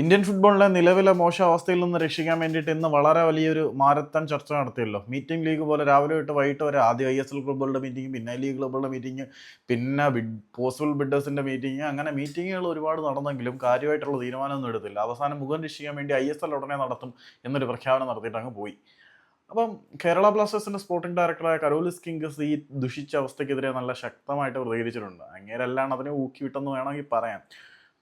Indian ഫുട്ബോളിലെ നിലവിലെ മോശം അവസ്ഥയിൽ നിന്ന് രക്ഷിക്കാൻ വേണ്ടിയിട്ട് ഇന്ന് വളരെ വലിയൊരു മാരത്തൺ ചർച്ച നടത്തിയല്ലോ. മീറ്റിംഗ് ലീഗ് പോലെ രാവിലെ തൊട്ട് വൈകിട്ട് വരെ ആദ്യം ഐ എസ് എൽ ക്ലബ്ബുകളുടെ മീറ്റിംഗ് പിന്നെ ലീഗ് ക്ലബ്ബുകളുടെ മീറ്റിംഗ് പിന്നെ ബിഡ് പോസിബിൾ ബിഡേഴ്സിന്റെ മീറ്റിംഗ് അങ്ങനെ മീറ്റിങ്ങുകൾ ഒരുപാട് നടന്നെങ്കിലും കാര്യമായിട്ടുള്ള തീരുമാനമൊന്നും എടുത്തില്ല. അവസാനം മുഖം രക്ഷിക്കാൻ വേണ്ടി ഐ എസ് എൽ ഉടനെ നടത്തും എന്നൊരു പ്രഖ്യാപനം നടത്തിയിട്ട് അങ്ങ് പോയി. അപ്പം കേരള ബ്ലാസ്റ്റേഴ്സിന്റെ സ്പോർട്ടിംഗ് ഡയറക്ടറായ കരോലിസ് കിങ്സ് ഈ ദുഷിച്ച അവസ്ഥയ്ക്കെതിരെ നല്ല ശക്തമായിട്ട് പ്രതികരിച്ചിട്ടുണ്ട്. അങ്ങേരെല്ലാം അതിനെ ഊക്കി വിട്ടെന്ന് വേണമെങ്കിൽ പറയാം.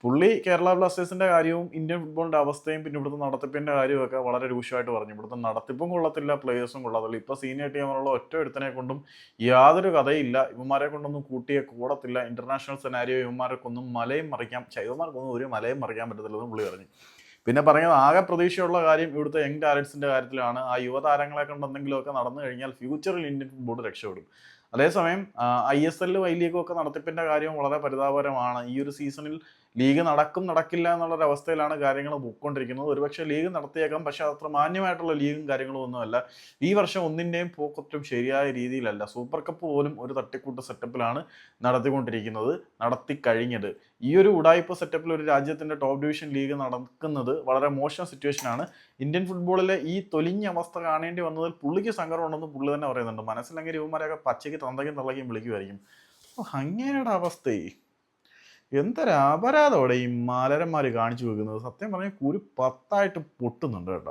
പുള്ളി കേരള ബ്ലാസ്റ്റേഴ്സിന്റെ കാര്യവും ഇന്ത്യൻ ഫുട്ബോളിന്റെ അവസ്ഥയും പിന്നെ ഇവിടുത്തെ നടത്തിപ്പിന്റെ കാര്യമൊക്കെ വളരെ രൂക്ഷമായിട്ട് പറഞ്ഞു. ഇവിടുത്തെ നടത്തിപ്പും കൊള്ളത്തില്ല പ്ലേയേഴ്സും കൊള്ളത്തില്ല ഇപ്പൊ സീനിയർ ടീമിലുള്ള ഒറ്റ ഒരുത്തനെ കൊണ്ടും യാതൊരു കഥയില്ല. ഇവന്മാരെ കൊണ്ടൊന്നും കൂട്ടിയെ കൂടത്തില്ല. ഇന്റർനാഷണൽ സെനാരിയോ ഇവന്മാർക്കൊന്നും മലയും മറിക്കാം. ഇവന്മാർക്കൊന്നും ഒരു മലയും മറിക്കാൻ പറ്റത്തില്ലെന്ന് പുള്ളി പറഞ്ഞു. പിന്നെ പറയുന്നത് ആകെ പ്രതീക്ഷയുള്ള കാര്യം ഇവിടുത്തെ യങ് ടാലൻസിന്റെ കാര്യത്തിലാണ്. ആ യുവതാരങ്ങളെ കൊണ്ട് എന്തെങ്കിലുമൊക്കെ നടന്നു കഴിഞ്ഞാൽ ഫ്യൂച്ചറിൽ ഇന്ത്യൻ ഫുട്ബോൾ രക്ഷപ്പെടും. അതേസമയം ഐ എസ് എല്ലിൽ ഐ ലീഗും ഒക്കെ നടത്തിപ്പിന്റെ കാര്യം വളരെ പരിതാപകരമാണ്. ഈ ഒരു സീസണിൽ ലീഗ് നടക്കും നടക്കില്ല എന്നുള്ളൊരു അവസ്ഥയിലാണ് കാര്യങ്ങൾ പോയിക്കൊണ്ടിരിക്കുന്നത്. ഒരുപക്ഷെ ലീഗ് നടത്തിയേക്കാം പക്ഷേ അത്ര മാന്യമായിട്ടുള്ള ലീഗും കാര്യങ്ങളും ഒന്നുമല്ല. ഈ വർഷം ഒന്നിന്റെയും പോക്കൊറ്റും ശരിയായ രീതിയിലല്ല. സൂപ്പർ കപ്പ് പോലും ഒരു തട്ടിക്കൂട്ട സെറ്റപ്പിലാണ് നടത്തിക്കൊണ്ടിരിക്കുന്നത് നടത്തി കഴിഞ്ഞത് ഈ ഒരു ഉടായ്പ സെറ്റപ്പിൽ ഒരു രാജ്യത്തിന്റെ ടോപ്പ് ഡിവിഷൻ ലീഗ് നടക്കുന്നത് വളരെ മോശം സിറ്റുവേഷനാണ്. ഇന്ത്യൻ ഫുട്ബോളിലെ ഈ തൊലിഞ്ഞ അവസ്ഥ കാണേണ്ടി വന്നതിൽ പുള്ളിക്ക് സങ്കടമുണ്ടെന്ന് പുള്ളി തന്നെ പറയുന്നുണ്ട്. മനസ്സിലെങ്കിൽ ഇവന്മാരെയൊക്കെ പച്ചയ്ക്ക് തന്തയ്ക്കും തള്ളയ്ക്കും വിളിക്കുമായിരിക്കും. അങ്ങനെയുടെ അവസ്ഥയെ എന്തൊരു അപരാധമോടെ ഈ മാലരന്മാർ കാണിച്ചു വെക്കുന്നത്? സത്യം പറഞ്ഞാൽ കുരു പത്തായിട്ട് പൊട്ടുന്നുണ്ട് കേട്ടോ.